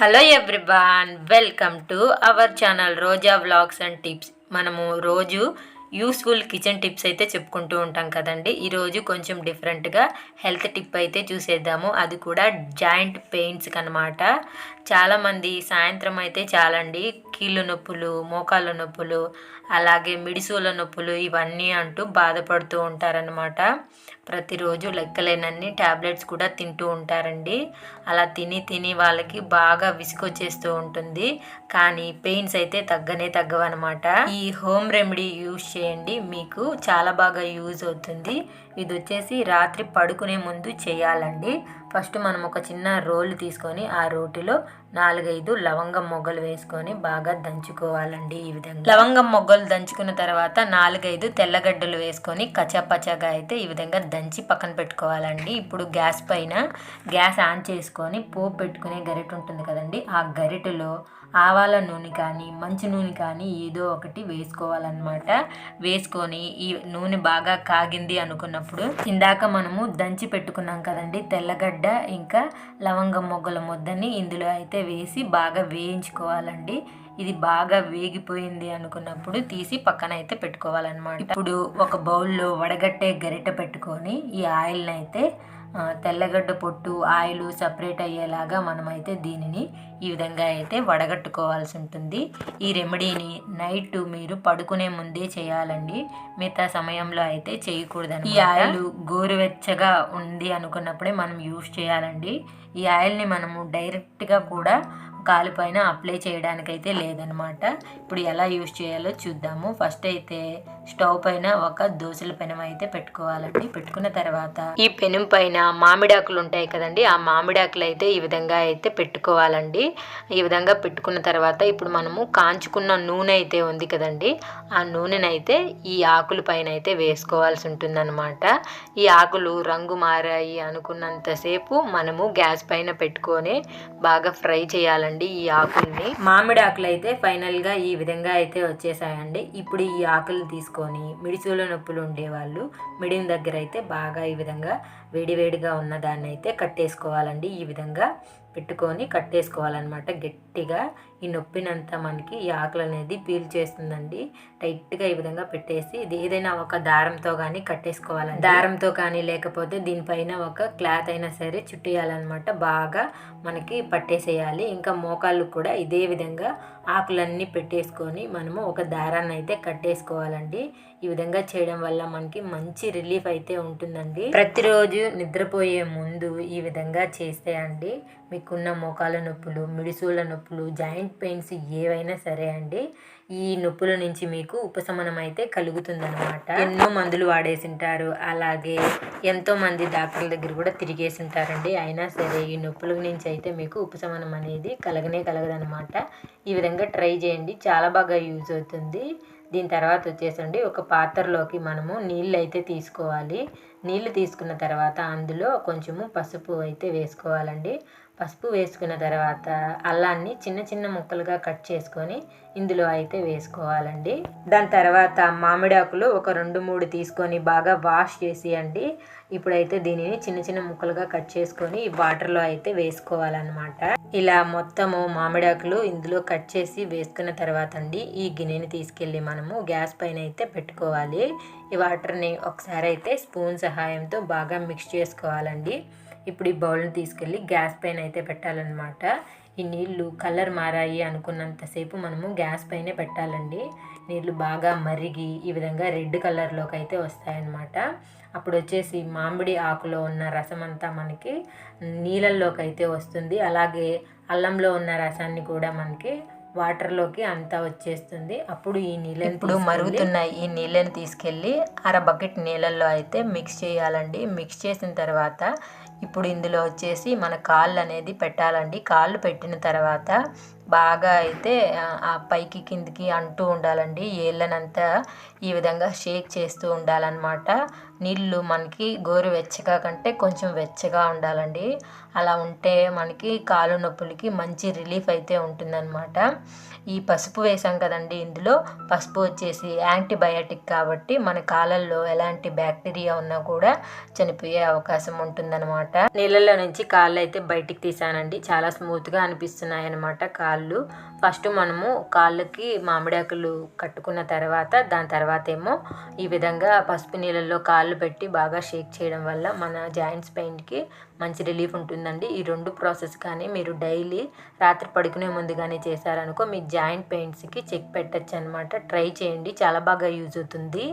Hello everyone welcome to our channel Roja vlogs and tips మనము రోజు useful kitchen tips అయితే చెప్పుకుంటూ ఉంటాం కదండి. ఈరోజు కొంచెం డిఫరెంట్గా హెల్త్ టిప్ అయితే చూసేద్దాము. అది కూడా జాయింట్ పెయిన్స్కి అనమాట చాలామంది సాయంత్రం అయితే చాలండి కీళ్ళు నొప్పులు మోకాళ్ళ నొప్పులు అలాగే మిడిసూల నొప్పులు ఇవన్నీ అంటూ బాధపడుతూ ఉంటారనమాట ప్రతిరోజు లెక్కలేనన్ని ట్యాబ్లెట్స్ కూడా తింటూ ఉంటారండి. అలా తిని తిని వాళ్ళకి బాగా విసుగొచ్చేస్తూ ఉంటుంది. కానీ పెయిన్స్ అయితే తగ్గనే తగ్గవన్నమాట. ఈ హోమ్ రెమెడీ యూజ్ చేయండి. మీకు చాలా బాగా యూజ్ అవుతుంది. ఇది వచ్చేసి రాత్రి పడుకునే ముందు చేయాలండి. ఫస్ట్ మనం ఒక చిన్న రోలు తీసుకొని ఆ రోటిలో నాలుగైదు లవంగం మొగ్గలు వేసుకొని బాగా దంచుకోవాలండి ఈ విధంగా. లవంగం మొగ్గలు దంచుకున్న తర్వాత నాలుగైదు తెల్లగడ్డలు వేసుకొని కచాపచాగా అయితే ఈ విధంగా దంచి పక్కన పెట్టుకోవాలండి. ఇప్పుడు గ్యాస్ పైన గ్యాస్ ఆన్ చేసుకొని పోపు పెట్టుకునే గరిట ఉంటుంది కదండి ఆ గరిటలో ఆవాల నూనె కానీ మంచి నూనె కానీ ఏదో ఒకటి వేసుకోవాలన్నమాట. వేసుకొని ఈ నూనె బాగా కాగింది అనుకున్న చేసుకున్నప్పుడు ఇందాక మనము దంచి పెట్టుకున్నాం కదండి తెల్లగడ్డ ఇంకా లవంగం మొగ్గల ముద్దని ఇందులో అయితే వేసి బాగా వేయించుకోవాలండి. ఇది బాగా వేగిపోయింది అనుకున్నప్పుడు తీసి పక్కన అయితే పెట్టుకోవాలన్నమాట. ఇప్పుడు ఒక బౌల్లో వడగట్టే గరిట పెట్టుకొని ఈ ఆయిల్ని అయితే తెల్లగడ్డ పొట్టు ఆయిల్ సపరేట్ అయ్యేలాగా మనమైతే దీనిని ఈ విధంగా అయితే వడగట్టుకోవాల్సి ఉంటుంది. ఈ రెమెడీని నైట్ మీరు పడుకునే ముందే చేయాలండి. మిగతా సమయంలో అయితే చేయకూడదండి ఈ ఆయిల్ గోరువెచ్చగా ఉంది అనుకున్నప్పుడే మనం యూస్ చేయాలండి. ఈ ఆయిల్ని మనము డైరెక్ట్గా కూడా కాలుపైన అప్లై చేయడానికైతే లేదనమాట ఇప్పుడు ఎలా యూస్ చేయాలో చూద్దాము. ఫస్ట్ అయితే స్టవ్ పైన ఒక దోశల పెనం అయితే పెట్టుకోవాలండి. పెట్టుకున్న తర్వాత ఈ పెనం పైన మామిడాకులు ఉంటాయి కదండి ఆ మామిడాకులు అయితే ఈ విధంగా అయితే పెట్టుకోవాలండి. ఈ విధంగా పెట్టుకున్న తర్వాత ఇప్పుడు మనము కాంచుకున్న నూనె అయితే ఉంది కదండి ఆ నూనెనైతే ఈ ఆకుల పైన అయితే వేసుకోవాల్సి ఉంటుందన్నమాట. ఈ ఆకులు రంగు మారాయి అనుకున్నంతసేపు మనము గ్యాస్ పైన పెట్టుకొని బాగా ఫ్రై చేయాలండి ఈ ఆకుల్ని. మామిడి ఆకులు అయితే ఫైనల్గా ఈ విధంగా అయితే వచ్చేసాయండి. ఇప్పుడు ఈ ఆకులు తీసుకొని మిడిచూల నొప్పులు ఉండేవాళ్ళు మిడియం దగ్గర అయితే బాగా ఈ విధంగా వేడివేడిగా ఉన్న దాన్ని అయితే కట్టేసుకోవాలండి. ఈ విధంగా పెట్టుకొని కట్టేసుకోవాలన్నమాట. గట్టిగా ఈ నొప్పినంతా మనకి ఈ ఆకులు అనేది పీల్ చేస్తుందండి. టైట్గా ఈ విధంగా పెట్టేసి ఇది ఏదైనా ఒక దారంతో కానీ కట్టేసుకోవాలి దారంతో కానీ లేకపోతే దీనిపైన ఒక క్లాత్ అయినా సరే చుట్టేయాలన్నమాట. బాగా మనకి పట్టేసేయాలి. ఇంకా మోకాళ్ళు కూడా ఇదే విధంగా ఆకులన్నీ పెట్టేసుకొని మనము ఒక దారాన్ని అయితే కట్టేసుకోవాలండి. ఈ విధంగా చేయడం వల్ల మనకి మంచి రిలీఫ్ అయితే ఉంటుందండి. ప్రతిరోజు నిద్రపోయే ముందు ఈ విధంగా చేస్తే అండి మీకున్న మోకాల నొప్పులు మిడిసూల నొప్పులు జాయింట్ పెయిన్స్ ఏవైనా సరే అండి ఈ నొప్పుల నుంచి మీకు ఉపశమనం అయితే కలుగుతుందన్నమాట. ఎన్నో మందులు వాడేసింటారు. అలాగే ఎంతో మంది డాక్టర్ల దగ్గర కూడా తిరిగేసి ఉంటారండి అయినా సరే ఈ నొప్పుల నుంచి అయితే మీకు ఉపశమనం అనేది కలగనే కలగదనమాట ఈ విధంగా ట్రై చేయండి. చాలా బాగా యూజ్ అవుతుంది. దీని తర్వాత వచ్చేసండి. ఒక పాత్రలోకి మనము నీళ్ళు అయితే తీసుకోవాలి. నీళ్ళు తీసుకున్న తర్వాత అందులో కొంచెము పసుపు అయితే వేసుకోవాలండి. పసుపు వేసుకున్న తర్వాత అల్లాన్ని చిన్న చిన్న ముక్కలుగా కట్ చేసుకొని ఇందులో అయితే వేసుకోవాలండి. దాని తర్వాత మామిడాకులు ఒక రెండు మూడు తీసుకొని బాగా వాష్ చేసి అండి ఇప్పుడైతే దీనిని చిన్న చిన్న ముక్కలుగా కట్ చేసుకొని ఈ వాటర్లో అయితే వేసుకోవాలన్నమాట. ఇలా మొత్తము మామిడాకులు ఇందులో కట్ చేసి వేసుకున్న తర్వాత అండి ఈ గిన్నెని తీసుకెళ్ళి మనము గ్యాస్ పైన అయితే పెట్టుకోవాలి. ఈ వాటర్ని ఒకసారి అయితే స్పూన్ సహాయంతో బాగా మిక్స్ చేసుకోవాలండి. ఇప్పుడు ఈ బౌల్ని తీసుకెళ్ళి గ్యాస్ పైన అయితే పెట్టాలన్నమాట. ఈ నీళ్ళు కలర్ మారాయి అనుకున్నంతసేపు మనము గ్యాస్ పైనే పెట్టాలండి. నీళ్ళు బాగా మరిగి ఈ విధంగా రెడ్ కలర్లోకి అయితే వస్తాయన్నమాట. అప్పుడు వచ్చేసి మామిడి ఆకులో ఉన్న రసం అంతా మనకి నీళ్ళల్లోకి అయితే వస్తుంది. అలాగే అల్లంలో ఉన్న రసాన్ని కూడా మనకి వాటర్లోకి అంతా వచ్చేస్తుంది. అప్పుడు ఈ నీళ్ళని ఇప్పుడు మరుగుతున్న ఈ నీళ్ళని తీసుకెళ్ళి అర బకెట్ నీళ్ళల్లో అయితే మిక్స్ చేయాలండి. మిక్స్ చేసిన తర్వాత ఇప్పుడు ఇందులో వచ్చేసి మన కాళ్ళు అనేది పెట్టాలండి. కాళ్ళు పెట్టిన తర్వాత బాగా అయితే ఆ, పైకి కిందికి అంటూ ఉండాలండి. ఏళ్ళనంతా ఈ విధంగా షేక్ చేస్తూ ఉండాలన్నమాట. నీళ్ళు మనకి గోరువెచ్చగా కంటే కొంచెం వెచ్చగా ఉండాలండి. అలా ఉంటే మనకి కాలు నొప్పులకి మంచి రిలీఫ్ అయితే ఉంటుందన్నమాట. ఈ పసుపు వేసాం కదండి ఇందులో. పసుపు వచ్చేసి యాంటీబయాటిక్ కాబట్టి మన కాళ్ళల్లో ఎలాంటి బ్యాక్టీరియా ఉన్నా కూడా చనిపోయే అవకాశం ఉంటుందన్నమాట. నీళ్ళలో నుంచి కాళ్ళు అయితే బయటికి తీసానండి చాలా స్మూత్గా అనిపిస్తున్నాయి అన్నమాట కాళ్ళు. ఫస్ట్ మనము కాళ్ళకి మామిడాకులు కట్టుకున్న తర్వాత దాని తర్వాత ఏమో ఈ విధంగా పసుపు నీళ్ళల్లో కాళ్ళు పెట్టి బాగా షేక్ చేయడం వల్ల మన జాయింట్స్ పెయిన్కి మంచి రిలీఫ్ ఉంటుందండి. ఈ రెండు ప్రాసెస్ కానీ మీరు డైలీ రాత్రి పడుకునే ముందు కానీ చేశారనుకో మీ జాయింట్ పెయిన్స్కి చెక్ పెట్టచ్చు అనమాట ట్రై చేయండి. చాలా బాగా యూజ్ అవుతుంది.